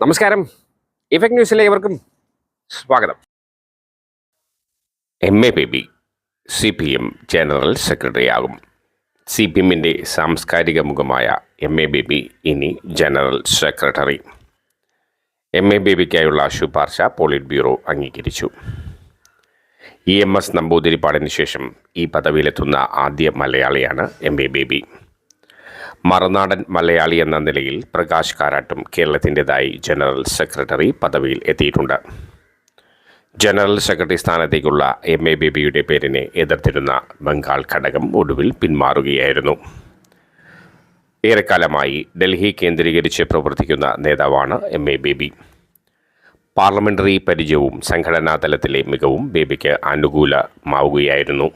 നമസ്കാരം. ഇഫക്ട് ന്യൂസിലെ ഇവർക്കും സ്വാഗതം. M A Baby C P M general secretary ആകും. സി പി എമ്മിന്റെ സാംസ്കാരിക മുഖമായ എം എ ബേബി ഇനി ജനറൽ സെക്രട്ടറി എം എ ബേബിക്കായുള്ള ശുപാർശ പോളിറ്റ് ബ്യൂറോ അംഗീകരിച്ചു. ഇ എം എസ് നമ്പൂതിരിപ്പാടിന് ശേഷം ഈ പദവിയിലെത്തുന്ന ആദ്യ മലയാളിയാണ് എം എ ബേബി മറുനാടൻ മലയാളി എന്ന നിലയിൽ പ്രകാശ് കാരാട്ടും കേരളത്തിന്റെതായി ജനറൽ സെക്രട്ടറി പദവിയിൽ എത്തിയിട്ടുണ്ട്. ജനറൽ സെക്രട്ടറി സ്ഥാനത്തേക്കുള്ള എം എ ബേബിയുടെ പേരിനെ എതിർത്തിരുന്ന ബംഗാൾ ഘടകം ഒടുവിൽ പിന്മാറുകയായിരുന്നു. ഏറെക്കാലമായി ഡൽഹി കേന്ദ്രീകരിച്ച് പ്രവർത്തിക്കുന്ന നേതാവാണ് എം എ ബേബി. പാർലമെന്ററി പരിചയവും സംഘടനാ തലത്തിലെ മികവും ബേബിക്ക് അനുകൂലമാവുകയായിരുന്നു.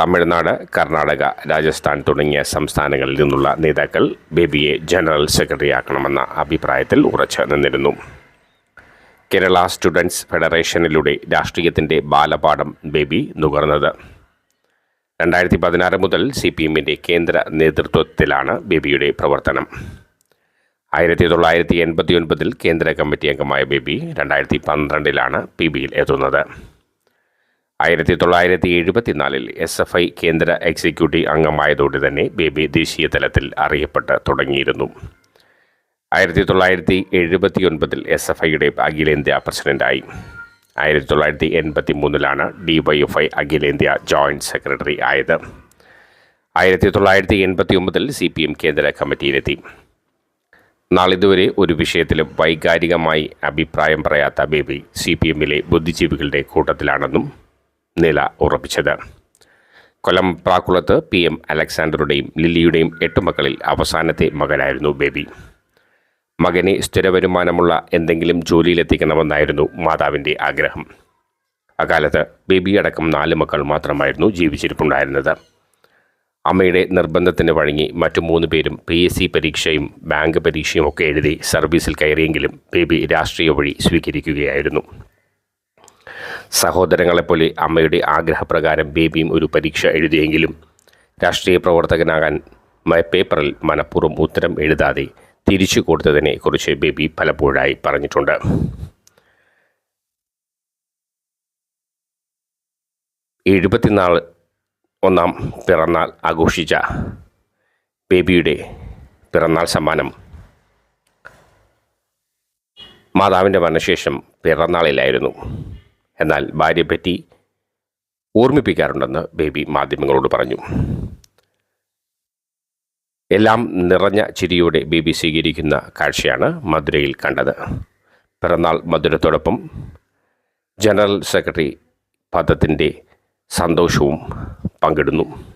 തമിഴ്നാട് കർണാടക രാജസ്ഥാൻ തുടങ്ങിയ സംസ്ഥാനങ്ങളിൽ നിന്നുള്ള നേതാക്കൾ ബേബിയെ ജനറൽ സെക്രട്ടറിയാക്കണമെന്ന അഭിപ്രായത്തിൽ ഉറച്ചു നിന്നിരുന്നു. കേരള സ്റ്റുഡൻസ് ഫെഡറേഷനിലൂടെ രാഷ്ട്രീയത്തിന്റെ ബാലപാഠം ബേബി നുകർന്നത്. രണ്ടായിരത്തി പതിനാറ് മുതൽ സി പി എമ്മിന്റെ കേന്ദ്ര നേതൃത്വത്തിലാണ് ബേബിയുടെ പ്രവർത്തനം. ആയിരത്തി തൊള്ളായിരത്തി എൺപത്തി ഒൻപതിൽ കേന്ദ്ര കമ്മിറ്റി അംഗമായ ബേബി രണ്ടായിരത്തി പന്ത്രണ്ടിലാണ് പി ബിയിൽ എത്തുന്നത്. ആയിരത്തി തൊള്ളായിരത്തി എഴുപത്തിനാലിൽ എസ് എഫ് ഐ കേന്ദ്ര എക്സിക്യൂട്ടീവ് അംഗമായതോടെ തന്നെ ബേബി ദേശീയ തലത്തിൽ അറിയപ്പെട്ട് തുടങ്ങിയിരുന്നു. ആയിരത്തി തൊള്ളായിരത്തി എഴുപത്തി ഒൻപതിൽ എസ് എഫ് ഐയുടെ അഖിലേന്ത്യാ പ്രസിഡന്റായി ആയിരത്തി തൊള്ളായിരത്തി എൺപത്തി മൂന്നിലാണ് ഡി വൈ എഫ് ഐ അഖിലേന്ത്യാ ജോയിന്റ് സെക്രട്ടറി ആയത്. ആയിരത്തി തൊള്ളായിരത്തി എൺപത്തി ഒമ്പതിൽ സി പി എം കേന്ദ്ര കമ്മിറ്റിയിലെത്തി. നാളിതുവരെ ഒരു വിഷയത്തിലും വൈകാരികമായി അഭിപ്രായം പറയാത്ത ബേബി സി പി എമ്മിലെ ബുദ്ധിജീവികളുടെ കൂട്ടത്തിലാണെന്നും നില ഉറപ്പിച്ചത്. കൊല്ലം പ്രാക്കുളത്ത് പി എം അലക്സാണ്ടറുടെയും ലില്ലിയുടെയും എട്ട് മക്കളിൽ അവസാനത്തെ മകനായിരുന്നു ബേബി. മകനെ സ്ഥിരവരുമാനമുള്ള എന്തെങ്കിലും ജോലിയിലെത്തിക്കണമെന്നായിരുന്നു മാതാവിന്റെ ആഗ്രഹം. അക്കാലത്ത് ബേബി അടക്കം നാല് മക്കൾ മാത്രമായിരുന്നു ജീവിച്ചിരിപ്പുണ്ടായിരുന്നത്. അമ്മയുടെ നിർബന്ധത്തിന് വഴങ്ങി മറ്റു മൂന്ന് പേരും പി എസ് സി പരീക്ഷയും ബാങ്ക് പരീക്ഷയും ഒക്കെ എഴുതി സർവീസിൽ കയറിയെങ്കിലും ബേബി രാഷ്ട്രീയ വഴി സ്വീകരിക്കുകയായിരുന്നു. സഹോദരങ്ങളെപ്പോലെ അമ്മയുടെ ആഗ്രഹപ്രകാരം ബേബിയും ഒരു പരീക്ഷ എഴുതിയെങ്കിലും രാഷ്ട്രീയ പ്രവർത്തകനാകാൻ പേപ്പറിൽ മനഃപൂർവം ഉത്തരം എഴുതാതെ തിരിച്ചു കൊടുത്തതിനെ കുറിച്ച് ബേബി പലപ്പോഴായി പറഞ്ഞിട്ടുണ്ട്. എഴുപത്തിനാല് ഒന്നാം പിറന്നാൾ ആഘോഷിച്ച ബേബിയുടെ പിറന്നാൾ സമ്മാനം. മാതാവിന്റെ മരണശേഷം പിറന്നാളിലായിരുന്നു. എന്നാൽ ഭാര്യയെപ്പറ്റി ഓർമ്മിപ്പിക്കാറുണ്ടെന്ന് ബേബി മാധ്യമങ്ങളോട് പറഞ്ഞു. എല്ലാം നിറഞ്ഞ ചിരിയോടെ ബേബി സ്വീകരിക്കുന്ന കാഴ്ചയാണ് മധുരയിൽ കണ്ടത്. പിറന്നാൾ മധുരത്തോടൊപ്പം ജനറൽ സെക്രട്ടറി പദത്തിന്റെ സന്തോഷവും പങ്കിടുന്നു.